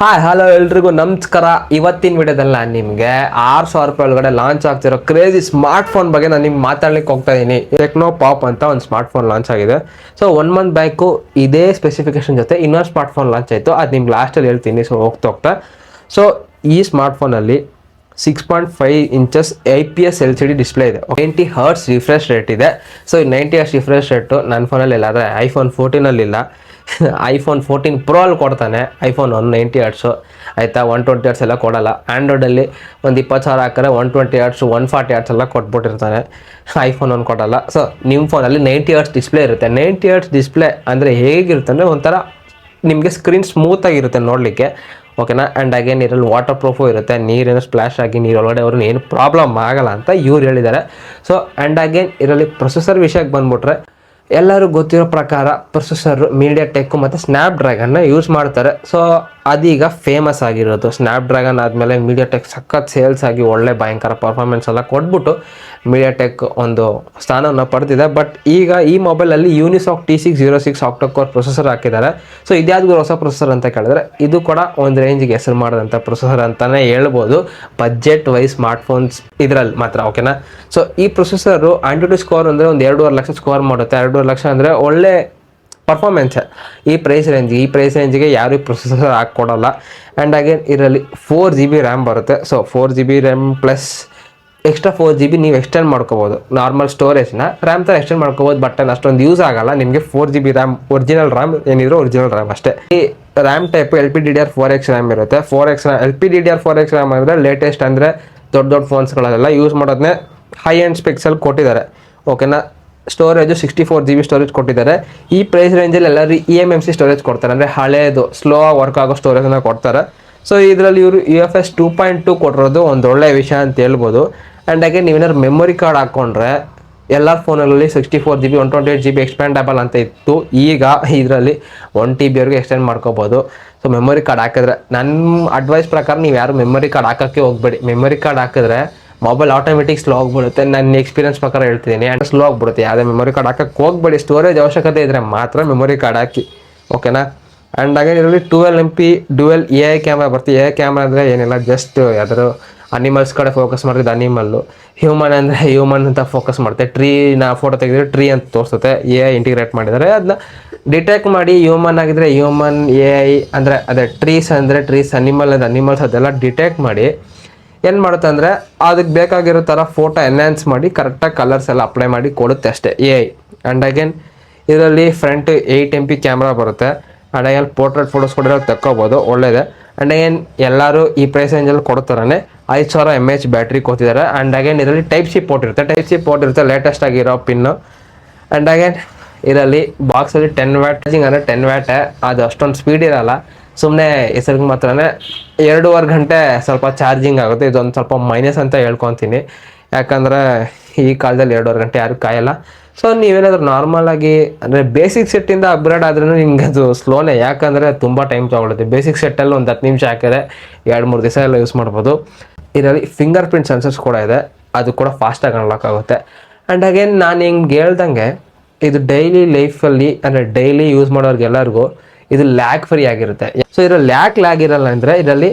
Hi hello ಎಲ್ರಿಗೂ. ನಮಸ್ಕಾರ. ಇವತ್ತಿನ ವಿಡಿಯೋದಲ್ಲಿ ನಿಮಗೆ ಆರು ಸಾವಿರ ರೂಪಾಯಿ ಒಳಗಡೆ ಲಾಂಚ್ ಆಗ್ತಿರೋ ಕ್ರೇಜಿ ಸ್ಮಾರ್ಟ್ ಫೋನ್ ಬಗ್ಗೆ ನಾನು ನಿಮ್ಗೆ ಮಾತಾಡ್ಲಿಕ್ಕೆ ಹೋಗ್ತಾ ಇದ್ದೀನಿ ಟೆಕ್ನೋ ಪಾಪ್ ಅಂತ ಒಂದು ಸ್ಮಾರ್ಟ್ ಫೋನ್ ಲಾಂಚ್ ಆಗಿದೆ ಸೊ ಒನ್ ಮಂತ್ ಬ್ಯಾಕು ಇದೇ ಸ್ಪೆಸಿಫಿಕೇಶನ್ ಜೊತೆ ಇನ್ನೊಂದು ಸ್ಮಾರ್ಟ್ ಫೋನ್ ಲಾಂಚ್ ಆಯಿತು. ಅದು ನಿಮ್ಗೆ ಲಾಸ್ಟಲ್ಲಿ ಹೇಳ್ತೀನಿ. ಸೊ ಹೋಗ್ತಾ ಹೋಗ್ತಾ. ಸೊ ಈ ಸ್ಮಾರ್ಟ್ ಫೋನಲ್ಲಿ six point five inches I P S L C D display ಇದೆ. ನೈಂಟಿ ಹರ್ಟ್ಸ್ ರಿಫ್ರೆಶ್ ರೇಟ್ ಇದೆ. So ninety hertz refresh rate ನನ್ನ ಫೋನಲ್ಲಿ ಇಲ್ಲ ಆದರೆ ಐಫೋನ್ ಫೋರ್ಟೀನಲ್ಲಿಲ್ಲ ಐಫೋನ್ ಫೋರ್ಟೀನ್ ಪ್ರೋ ಅಲ್ಲಿ ಕೊಡ್ತಾನೆ. ಐಫೋನ್ ಒನ್ ನೈಂಟಿ ಆರ್ಟ್ಸು ಆಯಿತಾ? ಒನ್ ಟ್ವೆಂಟಿ ಆರ್ಟ್ಸ್ ಎಲ್ಲ ಕೊಡಲ್ಲ. ಆ್ಯಂಡ್ರಾಯ್ಡಲ್ಲಿ ಒಂದು ಇಪ್ಪತ್ತು ಸಾವಿರ ಹಾಕಿದ್ರೆ one twenty hertz one forty hertz ಎಲ್ಲ ಕೊಟ್ಬಿಟ್ಟಿರ್ತಾನೆ. ಐಫೋನ್ ಒಂದು ಕೊಡಲ್ಲ. ಸೊ ನಿಮ್ಮ ಫೋನಲ್ಲಿ ನೈಂಟಿ ಹರ್ಟ್ಸ್ ಡಿಸ್ಪ್ಲೇ ಇರುತ್ತೆ. ನೈಂಟಿ ಹರ್ಟ್ಸ್ ಡಿಸ್ಪ್ಲೇ ಅಂದರೆ ಹೇಗಿರುತ್ತೆ ಅಂದರೆ ಒಂಥರ ನಿಮಗೆ ಸ್ಕ್ರೀನ್ ಸ್ಮೂತಾಗಿರುತ್ತೆ ನೋಡಲಿಕ್ಕೆ. ಓಕೆನಾ ಆ್ಯಂಡ್ ಅಗೇನ್ ಇದರಲ್ಲಿ ವಾಟರ್ ಪ್ರೂಫು ಇರುತ್ತೆ. ನೀರೇನು ಸ್ಪ್ಲಾಶ್ ಆಗಿ ನೀರು ಒಳಗಡೆ ಅವ್ರನ್ನ ಏನು ಪ್ರಾಬ್ಲಮ್ ಆಗಲ್ಲ ಅಂತ ಇವ್ರು ಹೇಳಿದ್ದಾರೆ ಸೊ ಆ್ಯಂಡ್ ಅಗೇನ್ ಇದರಲ್ಲಿ ಪ್ರೊಸೆಸರ್ ವಿಷಯಕ್ಕೆ ಬಂದ್ಬಿಟ್ರೆ ಎಲ್ಲರೂ ಗೊತ್ತಿರೋ ಪ್ರಕಾರ ಪ್ರೊಸೆಸರ್ ಮೀಡಿಯಾ ಟೆಕ್ಕು ಮತ್ತು ಸ್ನ್ಯಾಪ್ ಡ್ರ್ಯಾಗನ್ನ ಯೂಸ್ ಮಾಡ್ತಾರೆ. ಸೊ ಅದೀಗ ಫೇಮಸ್ ಆಗಿರೋದು ಸ್ನ್ಯಾಪ್ ಡ್ರ್ಯಾಗನ್ ಆದಮೇಲೆ ಮೀಡಿಯಾ ಟೆಕ್ ಸಖತ್ ಸೇಲ್ಸ್ ಆಗಿ ಒಳ್ಳೆ ಭಯಂಕರ ಪರ್ಫಾರ್ಮೆನ್ಸ್ ಎಲ್ಲ ಕೊಟ್ಬಿಟ್ಟು ಮೀಡಿಯಾ ಟೆಕ್ ಒಂದು ಸ್ಥಾನವನ್ನು ಪಡೆದಿದೆ. ಬಟ್ ಈಗ ಈ ಮೊಬೈಲಲ್ಲಿ Unisoc T six zero six octa-core processor ಹಾಕಿದ್ದಾರೆ. ಸೊ ಇದ್ಯಾವ್ದು ಹೊಸ ಪ್ರೊಸೆಸರ್ ಅಂತ ಕೇಳಿದ್ರೆ, ಇದು ಕೂಡ ಒಂದು ರೇಂಜ್ಗೆ ಹೆಸರು ಮಾಡಿದಂಥ ಪ್ರೊಸೆಸರ್ ಅಂತಲೇ ಹೇಳ್ಬೋದು. ಬಜೆಟ್ ವೈಸ್ ಸ್ಮಾರ್ಟ್ಫೋನ್ಸ್ ಇದರಲ್ಲಿ ಮಾತ್ರ ಓಕೆನಾ ಸೊ ಈ ಪ್ರೊಸೆಸರು ಆಂಡ್ರಾಯ್ಡ್ ಸ್ಕೋರ್ ಅಂದರೆ ಒಂದು ಎರಡೂವರೆ ಲಕ್ಷ ಸ್ಕೋರ್ ಮಾಡುತ್ತೆ. ಎರಡೂವರೆ ಲಕ್ಷ ಅಂದರೆ ಒಳ್ಳೆ ಪರ್ಫಾರ್ಮೆನ್ಸ್ ಈ ಪ್ರೈಸ್ ರೇಂಜ್ ಈ ಪ್ರೈಸ್ ರೇಂಜಿಗೆ ಯಾರೂ ಪ್ರೊಸೆಸರ್ ಹಾಕ್ಕೊಡಲ್ಲ ಆ್ಯಂಡ್ ಅಗೇನ್ ಇದರಲ್ಲಿ ಫೋರ್ ಜಿ ಬಿ ರ್ಯಾಮ್ ಬರುತ್ತೆ. So four G B RAM plus extra four G B ನೀವು ಎಕ್ಸ್ಟೆಂಡ್ ಮಾಡ್ಕೋಬೋದು. ನಾರ್ಮಲ್ ಸ್ಟೋರೇಜ್ನ ರ್ಯಾಮ್ ಥರ ಎಕ್ಸ್ಟೆಂಡ್ ಮಾಡ್ಕೋಬೋದು ಬಟ್ ಅಷ್ಟೊಂದು ಯೂಸ್ ಆಗಲ್ಲ. ನಿಮಗೆ four G B RAM original RAM ಏನಿದ್ರು ಒರಿಜಿನಲ್ ರ್ಯಾಮ್ ಅಷ್ಟೇ. ಈ RAM type L P D D R four X RAM ಇರುತ್ತೆ. Four X L P D D R four X RAM ಅಂದರೆ latest ಅಂದರೆ ದೊಡ್ಡ ದೊಡ್ಡ ಫೋನ್ಸ್ಗಳಲ್ಲೆಲ್ಲ ಯೂಸ್ ಮಾಡೋದನ್ನೇ ಹೈ ಆ್ಯಂಡ್ ಸ್ಪೆಕ್ಸಲ್ಲಿ ಕೊಟ್ಟಿದ್ದಾರೆ. ಓಕೆನಾ storage sixty four G B storage ಕೊಟ್ಟಿದ್ದಾರೆ. ಈ ಪ್ರೈಸ್ ರೇಂಜಲ್ಲಿ ಎಲ್ಲರೂ E M M C storage ಕೊಡ್ತಾರೆ. ಅಂದರೆ ಹಳೇದು ಸ್ಲೋ ಆಗಿ ವರ್ಕ್ ಆಗೋ ಸ್ಟೋರೇಜನ್ನು ಕೊಡ್ತಾರೆ. ಸೊ ಇದರಲ್ಲಿ ಇವರು U F S two point two ಕೊಟ್ಟಿರೋದು ಒಂದು ಒಳ್ಳೆಯ ವಿಷಯ ಅಂತ ಹೇಳ್ಬೋದು. ಆ್ಯಂಡ್ ಹಾಗೆ ನೀವೇನಾದ್ರು ಮೆಮೊರಿ ಕಾರ್ಡ್ ಹಾಕ್ಕೊಂಡ್ರೆ ಎಲ್ಲ ಫೋನಲ್ಲಿ sixty four G B one twenty eight G B expandable ಅಂತ ಇತ್ತು. ಈಗ ಇದರಲ್ಲಿ ಒನ್ ಟಿ ಬಿವರೆಗೆ ಎಕ್ಸ್ಟೆಂಡ್ ಮಾಡ್ಕೋಬೋದು. ಸೊ ಮೆಮೊರಿ ಕಾರ್ಡ್ ಹಾಕಿದ್ರೆ ನನ್ನ ಅಡ್ವೈಸ್ ಪ್ರಕಾರ ನೀವು ಯಾರು ಮೆಮೊರಿ ಕಾರ್ಡ್ ಹಾಕೋಕ್ಕೆ ಹೋಗ್ಬೇಡಿ. ಮೆಮೊರಿ ಕಾರ್ಡ್ ಹಾಕಿದ್ರೆ ಮೊಬೈಲ್ ಆಟೋಮೆಟಿಕ್ ಸ್ಲೋ ಆಗಿಬಿಡುತ್ತೆ. ನನ್ನ ಎಕ್ಸ್ಪೀರಿಯನ್ಸ್ ಪ್ರಕಾರ ಹೇಳ್ತಿದ್ದೀನಿ ಆ್ಯಂಡ್ ಸ್ಲೋ ಆಗಿಬಿಡುತ್ತೆ. ಯಾವುದೇ ಮೆಮೊರಿ ಕಾರ್ಡ್ ಹಾಕಕ್ಕೆ ಹೋಗ್ಬೇಡಿ. ಸ್ಟೋರೇಜ್ ಅವಶ್ಯಕತೆ ಇದ್ದರೆ ಮಾತ್ರ ಮೆಮೊರಿ ಕಾರ್ಡ್ ಹಾಕಿ. ಓಕೆನಾ ಆ್ಯಂಡ್ ಹಾಗೆ ಇದರಲ್ಲಿ twelve M P dual A I camera ಬರ್ತೀವಿ ಎ ಐ ಕ್ಯಾಮ್ರಾ ಅಂದರೆ ಏನಿಲ್ಲ ಜಸ್ಟ್ ಯಾವ್ದಾದ್ರು ಅನಿಮಲ್ಸ್ ಕಡೆ ಫೋಕಸ್ ಮಾಡ್ತಿದ್ದು ಅನಿಮಲ್ಲು ಹ್ಯೂಮನ್ ಅಂದರೆ ಹ್ಯೂಮನ್ ಅಂತ ಫೋಕಸ್ ಮಾಡುತ್ತೆ. ಟ್ರೀನ ಫೋಟೋ ತೆಗೆದ್ರೆ ಟ್ರೀ ಅಂತ ತೋರಿಸುತ್ತೆ. ಎ ಐ ಇಂಟಿಗ್ರೇಟ್ ಮಾಡಿದ್ದಾರೆ ಅದನ್ನ ಡಿಟೆಕ್ಟ್ ಮಾಡಿ ಹ್ಯೂಮನ್ ಆಗಿದ್ರೆ ಹ್ಯೂಮನ್ ಎ ಐ ಅಂದರೆ ಅದೇ ಟ್ರೀಸ್ ಅಂದರೆ ಟ್ರೀಸ್ ಅನಿಮಲ್ ಅಂದರೆ ಅನಿಮಲ್ಸ್ ಅದೆಲ್ಲ ಡಿಟೆಕ್ಟ್ ಮಾಡಿ ಏನು ಮಾಡುತ್ತೆ ಅಂದರೆ ಅದಕ್ಕೆ ಬೇಕಾಗಿರೋ ಥರ ಫೋಟೋ ಎನ್ಹ್ಯಾನ್ಸ್ ಮಾಡಿ ಕರೆಕ್ಟಾಗಿ ಕಲರ್ಸ್ ಎಲ್ಲ ಅಪ್ಲೈ ಮಾಡಿ ಕೊಡುತ್ತೆ ಅಷ್ಟೇ ಎ ಐ ಆ್ಯಂಡ್ ಅಗೇನ್ ಇದರಲ್ಲಿ front eight M P camera ಬರುತ್ತೆ. ಆ್ಯಂಡ್ ಅಗೇನ್ ಪೋರ್ಟ್ರೇಟ್ ಫೋಟೋಸ್ ಕೂಡ ತಕ್ಕೋಬೋದು, ಒಳ್ಳೇದೆ. ಆ್ಯಂಡ್ ಅಗೇನ್ ಎಲ್ಲರೂ ಈ ಪ್ರೈಸ್ ರೇಂಜಲ್ಲಿ ಕೊಡ್ತಾರೇ ಐದು ಸಾವಿರ ಎಂ ಎಚ್ ಬ್ಯಾಟ್ರಿ ಕೊಡ್ತಿದ್ದಾರೆ. ಆ್ಯಂಡ್ ಅಗೇನ್ ಇದರಲ್ಲಿ ಟೈಪ್ ಸಿ ಪೋರ್ಟ್ ಇರುತ್ತೆ. ಟೈಪ್ ಸಿ ಪೋರ್ಟ್ ಇರುತ್ತೆ ಲೇಟೆಸ್ಟ್ ಆಗಿರೋ ಪಿನ್ನು ಆ್ಯಂಡ್ ಅಗೇನ್ ಇದರಲ್ಲಿ ಬಾಕ್ಸಲ್ಲಿ ಟೆನ್ ವ್ಯಾಟ್ ಚಾರ್ಜಿಂಗ್ ಅಂದರೆ ಟೆನ್ ವ್ಯಾಟ್ ಅದು ಅಷ್ಟೊಂದು ಸ್ಪೀಡ್ ಇರಲ್ಲ. ಸುಮ್ಮನೆ ಹೆಸರಿಗೆ ಮಾತ್ರನೇ ಎರಡೂವರೆ ಗಂಟೆ ಸ್ವಲ್ಪ ಚಾರ್ಜಿಂಗ್ ಆಗುತ್ತೆ. ಇದೊಂದು ಸ್ವಲ್ಪ ಮೈನಸ್ ಅಂತ ಹೇಳ್ಕೊತೀನಿ. ಯಾಕಂದರೆ ಈ ಕಾಲದಲ್ಲಿ ಎರಡೂವರೆ ಗಂಟೆ ಯಾರು ಕಾಯಲ್ಲ. ಸೊ ನೀವೇನಾದರೂ ನಾರ್ಮಲ್ ಆಗಿ ಅಂದರೆ ಬೇಸಿಕ್ ಸೆಟ್ಟಿಂದ ಅಪ್ಗ್ರೇಡ್ ಆದ್ರೂ ನಿಮ್ಗೆ ಅದು ಸ್ಲೋನೇ ಯಾಕಂದರೆ ತುಂಬ ಟೈಮ್ ತೊಗೊಳುತ್ತೆ. ಬೇಸಿಕ್ ಸೆಟ್ಟಲ್ಲಿ ಒಂದು ಹತ್ತು ನಿಮಿಷ ಹಾಕಿದ್ರೆ ಎರಡು, ಮೂರು ದಿವಸ ಎಲ್ಲ ಯೂಸ್ ಮಾಡ್ಬೋದು. ಇದರಲ್ಲಿ ಫಿಂಗರ್ ಪ್ರಿಂಟ್ ಸೆನ್ಸರ್ಸ್ ಕೂಡ ಇದೆ. ಅದು ಕೂಡ ಫಾಸ್ಟಾಗಿ ಅನ್ಲಾಕ್ ಆಗುತ್ತೆ. ಆ್ಯಂಡ್ ಅಗೇನ್ ನಾನು ಹಿಂಗೆ ಹೇಳ್ದಂಗೆ, ಇದು ಡೈಲಿ ಲೈಫಲ್ಲಿ ಅಂದರೆ ಡೈಲಿ ಯೂಸ್ ಮಾಡೋರ್ಗೆಲ್ಲರಿಗೂ ಇದು ಲ್ಯಾಕ್ ಫ್ರೀ ಆಗಿರುತ್ತೆ. ಸೊ ಇದು ಲ್ಯಾಕ್ ಲ್ಯಾಗ್ ಇರಲ್ಲ ಅಂದರೆ ಇದರಲ್ಲಿ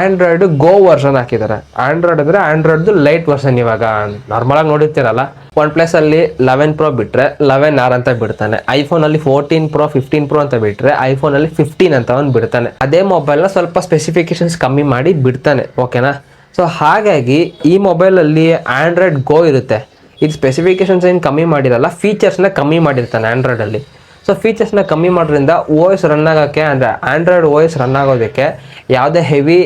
ಆಂಡ್ರಾಯ್ಡ್ ಗೋ ವರ್ಷನ್ ಹಾಕಿದ್ದಾರೆ. ಆಂಡ್ರಾಯ್ಡ್ ಅಂದರೆ ಆಂಡ್ರಾಯ್ಡ್ದು ಲೈಟ್ ವರ್ಷನ್ ಇವಾಗ. ನಾರ್ಮಲಾಗಿ ನೋಡಿರ್ತೀರಲ್ಲ. ಒನ್ ಪ್ಲಸಲ್ಲಿ ಲೆವೆನ್ ಪ್ರೋ ಬಿಟ್ಟರೆ ಲೆವೆನ್ ಆರ್ ಅಂತ ಬಿಡ್ತಾನೆ. ಐಫೋನಲ್ಲಿ ಫೋರ್ಟೀನ್ ಪ್ರೋ ಫಿಫ್ಟೀನ್ ಪ್ರೋ ಅಂತ ಬಿಟ್ಟರೆ ಐಫೋನಲ್ಲಿ ಫಿಫ್ಟೀನ್ ಅಂತ ಒಂದು ಬಿಡ್ತಾನೆ. ಅದೇ ಮೊಬೈಲ್ನ ಸ್ವಲ್ಪ ಸ್ಪೆಸಿಫಿಕೇಶನ್ಸ್ ಕಮ್ಮಿ ಮಾಡಿ ಬಿಡ್ತಾನೆ. ಓಕೆನಾ ಸೊ ಹಾಗಾಗಿ ಈ ಮೊಬೈಲಲ್ಲಿ ಆಂಡ್ರಾಯ್ಡ್ ಗೋ ಇರುತ್ತೆ. ಇದು ಸ್ಪೆಸಿಫಿಕೇಶನ್ಸ್ ಏನು ಕಮ್ಮಿ ಮಾಡಿರಲ್ಲ ಫೀಚರ್ಸ್ನ ಕಮ್ಮಿ ಮಾಡಿರ್ತಾನೆ ಆಂಡ್ರಾಯ್ಡಲ್ಲಿ ಸೊ ಫೀಚರ್ಸ್ನ ಕಮ್ಮಿ ಮಾಡೋದ್ರಿಂದ ಓ ಎಸ್ ರನ್ ಆಗೋಕ್ಕೆ ಅಂದರೆ ಆಂಡ್ರಾಯ್ಡ್ ಓ ಎಸ್ ರನ್ ಆಗೋದಕ್ಕೆ ಯಾವುದೇ ಹೆವಿ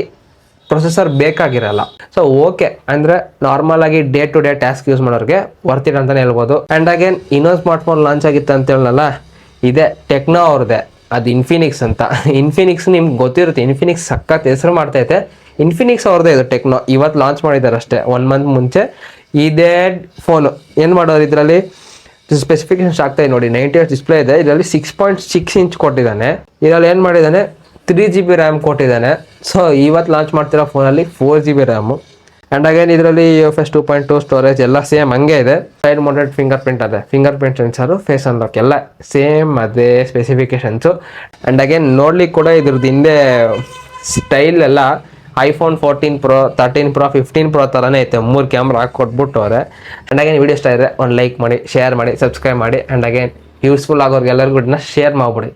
ಪ್ರೊಸೆಸರ್ ಬೇಕಾಗಿರಲ್ಲ. ಸೊ ಓಕೆ ಅಂದರೆ ನಾರ್ಮಲ್ ಆಗಿ day to day task use ಮಾಡೋರಿಗೆ ವರ್ತಿಡ್ ಅಂತಲೇ ಹೇಳ್ಬೋದು. ಆ್ಯಂಡ್ ಅಗೇನ್ ಇನ್ನೊಂದು ಸ್ಮಾರ್ಟ್ಫೋನ್ ಲಾಂಚ್ ಆಗಿತ್ತು ಅಂತ ಹೇಳಲ್ಲ ಇದೆ ಟೆಕ್ನೋ ಅವ್ರದ್ದೇ. ಅದು ಇನ್ಫಿನಿಕ್ಸ್ ಅಂತ. ಇನ್ಫಿನಿಕ್ಸ್ ನಿಮ್ಗೆ ಗೊತ್ತಿರುತ್ತೆ ಇನ್ಫಿನಿಕ್ಸ್ ಸಖತ್ ಹೆಸರು ಮಾಡ್ತೈತೆ ಇನ್ಫಿನಿಕ್ಸ್ ಅವ್ರದ್ದೇ ಇದು ಟೆಕ್ನೋ ಇವತ್ತು ಲಾಂಚ್ ಮಾಡಿದ್ದಾರೆ ಅಷ್ಟೇ ಒನ್ ಮಂತ್ ಮುಂಚೆ. ಇದೇ ಫೋನು ಏನು ಮಾಡೋರು ಇದರಲ್ಲಿ? ಸ್ಪೆಸಿಫಿಕೇಶನ್ಸ್ ಆಗ್ತಾ ಇದೆ ನೋಡಿ ನೈಂಟಿ ಏಟ್ ಡಿಸ್ಪ್ಲೇ ಇದೆ. ಇದರಲ್ಲಿ ಸಿಕ್ಸ್ ಪಾಯಿಂಟ್ ಸಿಕ್ಸ್ ಇಂಚ್ ಕೊಟ್ಟಿದ್ದಾನೆ ಇದರಲ್ಲಿ ಏನು ಮಾಡಿದ್ದಾನೆ? ತ್ರೀ ಜಿ ಬಿ ರ್ಯಾಮ್ ಕೊಟ್ಟಿದ್ದಾನೆ ಸೊ ಇವತ್ತು ಲಾಂಚ್ ಮಾಡ್ತಿರೋ ಫೋನಲ್ಲಿ four G B RAM and again ಇದರಲ್ಲಿ F S two point two storage ಎಲ್ಲ ಸೇಮ್ ಹಂಗೆ ಇದೆ. ಸೈಡ್ ಮೌಂಟೆಡ್ ಫಿಂಗರ್ ಪ್ರಿಂಟ್ ಅದೇ. Fingerprint sensor face unlock ಎಲ್ಲ ಸೇಮ್ ಅದೇ ಸ್ಪೆಸಿಫಿಕೇಶನ್ಸು ಆ್ಯಂಡ್ ಅಗೇನ್ ನೋಡ್ಲಿಕ್ಕೆ ಕೂಡ ಇದ್ರದ್ದು ಹಿಂದೆ ಸ್ಟೈಲ್ ಎಲ್ಲ iPhone fourteen Pro thirteen Pro fifteen Pro ಥರನೇ ಐತೆ. ಮೂರು ಕ್ಯಾಮ್ರಾ ಹಾಕಿ ಕೊಟ್ಬಿಟ್ಟವ್ರೆ ಆ್ಯಂಡ್ ಅಗೇನ್ ವೀಡಿಯೋ ಇಷ್ಟ ಇದ್ದರೆ ಒಂದು ಲೈಕ್ ಮಾಡಿ ಶೇರ್ ಮಾಡಿ ಸಬ್ಸ್ಕ್ರೈಬ್ ಮಾಡಿ. ಆ್ಯಂಡ್ ಅಗೇನ್ ಯೂಸ್ಫುಲ್ ಆಗೋರ್ಗೆಲ್ಲರಿಗೂ ಶೇರ್ ಮಾಡಿಬಿಡಿ.